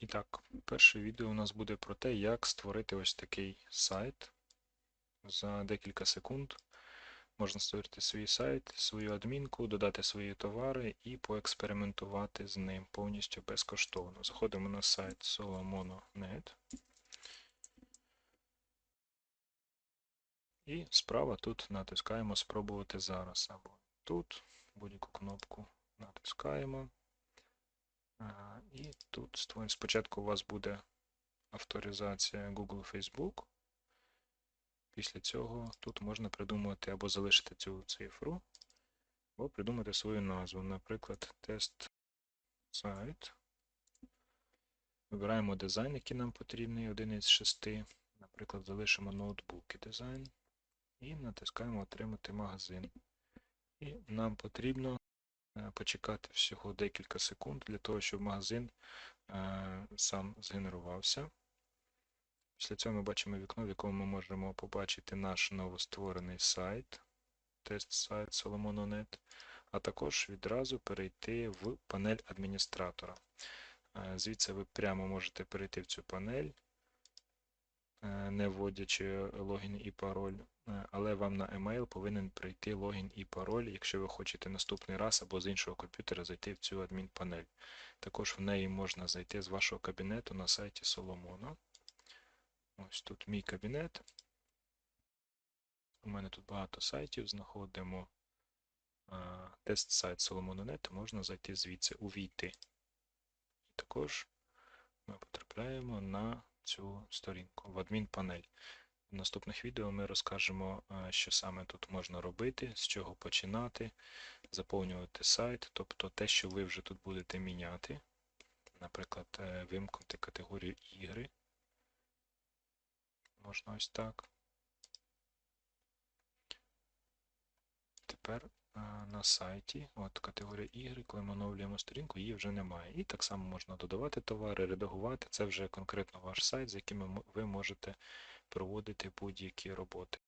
І так, перше відео у нас буде про те, як створити ось такий сайт. За декілька секунд можна створити свій сайт, свою адмінку, додати свої товари і поекспериментувати з ним повністю безкоштовно. Заходимо на сайт solomono.net. І справа тут натискаємо Спробувати зараз або тут будь-яку кнопку натискаємо. І тут створюємо. спочатку у вас буде авторизація Google Facebook. Після цього тут можна придумати або залишити цю цифру, або придумати свою назву. Наприклад, тест сайт. Вибираємо дизайн, який нам потрібний, один із шести. Наприклад, залишимо ноутбуки дизайн. І натискаємо Отримати магазин. І нам потрібно почекати всього декілька секунд для того, щоб магазин е, сам згенерувався. Після цього ми бачимо вікно, в якому ми можемо побачити наш новостворений сайт, тест-сайт Solomono.net, а також відразу перейти в панель адміністратора. Е, Звідси ви прямо можете перейти в цю панель, е, не вводячи логін і пароль, е, але вам на email повинен прийти логін і пароль, якщо ви хочете наступний раз або з іншого комп'ютера зайти в цю адмінпанель. Також в неї можна зайти з вашого кабінету на сайті Solomono. Ось тут мій кабінет. У мене тут багато сайтів. Знаходимо тест сайт Solomono.net, можна зайти звідси, увійти. Також ми потрапляємо на цю сторінку в адмінпанель. В наступних відео ми розкажемо, що саме тут можна робити, з чого починати, заповнювати сайт, тобто те, що ви вже тут будете міняти. Наприклад, е, вимкнути категорію ігри. Можна ось так. Тепер на сайті, от категорія ігри, коли ми оновлюємо сторінку, її вже немає. І так само можна додавати товари, редагувати. Це вже конкретно ваш сайт, з яким ви можете проводити будь-які роботи.